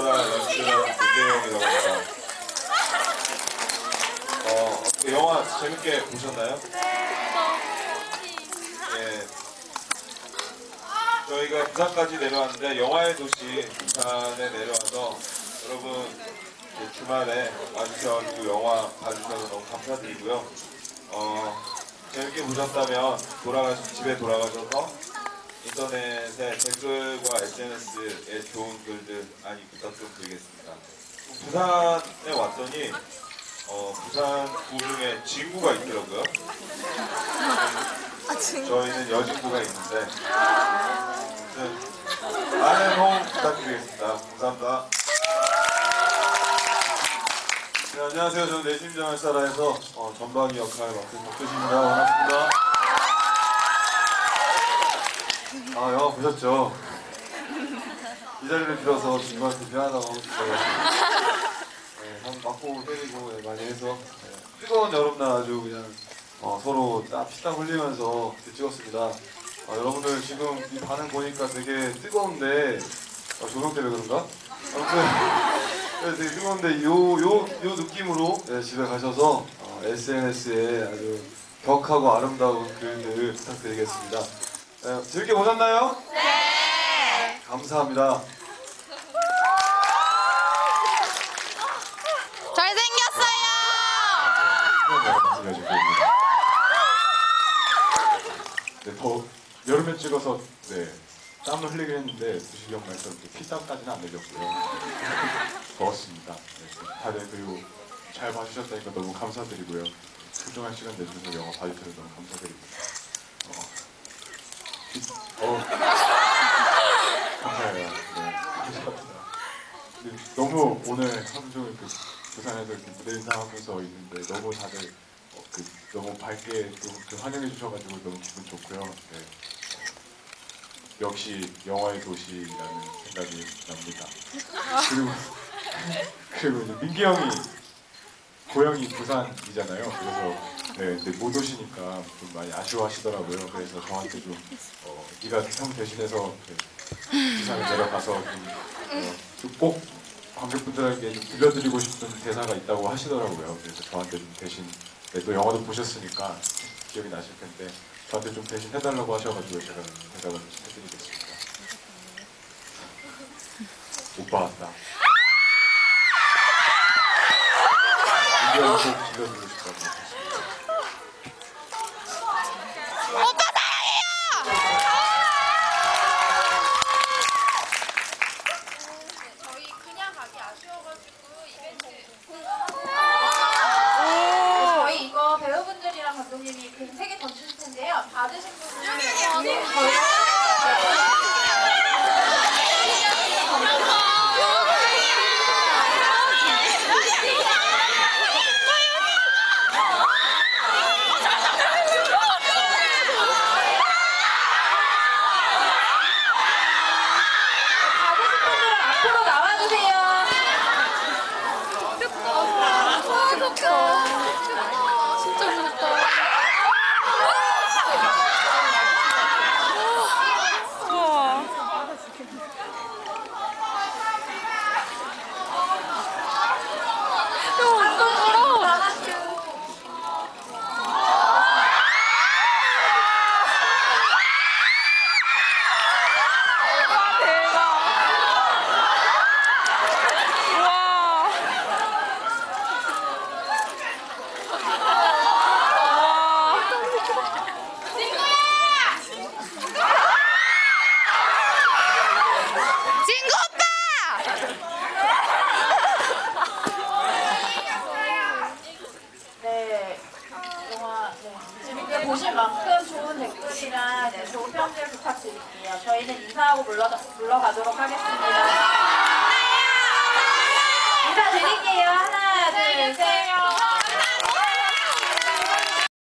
역사라 연출한 문재영이라고 합니다. 어, 어떻게 영화 재밌게 보셨나요? 예. 저희가 부산까지 내려왔는데 영화의 도시 부산에 내려와서 여러분 주말에 와주셔가지고 영화 봐주셔서 너무 감사드리고요. 어, 재밌게 보셨다면 돌아가 집에 돌아가셔서 인터넷에 댓글과 SNS에 좋은 글들 많이 부탁 좀 드리겠습니다. 부산에 왔더니 어, 부산 구 중에 진구가 있더라고요. 저희는 여진구가 있는데 아무튼 많은 호응 부탁드리겠습니다. 감사합니다. 네, 안녕하세요. 저는 내심장을 살아에서 어, 전방위 역할을 맡은 박도시입니다. 반갑습니다. 아 영화 보셨죠? 이 자리를 빌어서 누구한테 미안하다고 하고 싶어요. 네, 한 맞고 때리고 네, 많이 해서 네, 뜨거운 여름날 아주 그냥 어, 서로 땀 피땀 흘리면서 찍었습니다. 어, 여러분들 지금 이 반응 보니까 되게 뜨거운데 어, 조명 때문에 그런가? 아무튼 네, 되게 뜨거운데 요 요 요 느낌으로 네, 집에 가셔서 어, SNS에 아주 격하고 아름다운 글들 부탁드리겠습니다. 네, 재밌게 보셨나요? 네. 감사합니다. 잘생겼어요. 네, 더 여름에 찍어서 네 땀을 흘리긴 했는데 부식이 형 말처럼 피땀까지는 안 흘렸고요. 더웠습니다. 네, 다들 그리고 잘 봐주셨다니까 너무 감사드리고요. 소중한 시간 내주셔서 영화 봐주셔서 너무 감사드립니다. 어, 감사해요. 네, 감사합니다. 근데 너무 오늘 하루 종일 그 부산에서 이렇게 무대 인사하면서 있는데 너무 다들 어, 그 너무 밝게 또그 환영해 주셔가지고 너무 기분 좋고요. 네. 역시 영화의 도시라는 생각이 납니다. 그리고 그리고 이제 민기 형이 고향이 부산이잖아요. 그래서 네, 근데 못 오시니까 좀 많이 아쉬워하시더라고요. 그래서 저한테 좀 어, 네가 형 대신해서 그 부산에 내려가서 좀, 어, 좀꼭 관객분들에게 좀 들려드리고 싶은 대사가 있다고 하시더라고요. 그래서 저한테 좀 대신 네, 또 영화도 보셨으니까 기억이 나실 텐데 저한테 좀 대신 해달라고 하셔가지고 제가 대답을 좀 해드리겠습니다. 오빠 왔다. 이거 꼭 들려드리고 싶다고 하셨습니다. 오빠 저희 그냥 가기 아쉬워가지고 이벤트 저희 이거 배우분들이랑 감독님이 그 세 개 던져줄 텐데요. 받으신 분들은 네, 저희 받으신 분들은 앞으로 나와주세요. 진짜 무섭다. 우와. 우와. 친구 오빠! 네, 영화 네, 재밌게 보실 만큼 좋은 댓글이랑 네, 좋은 평들 부탁드릴게요. 저희는 인사하고 물러, 물러가도록 하겠습니다.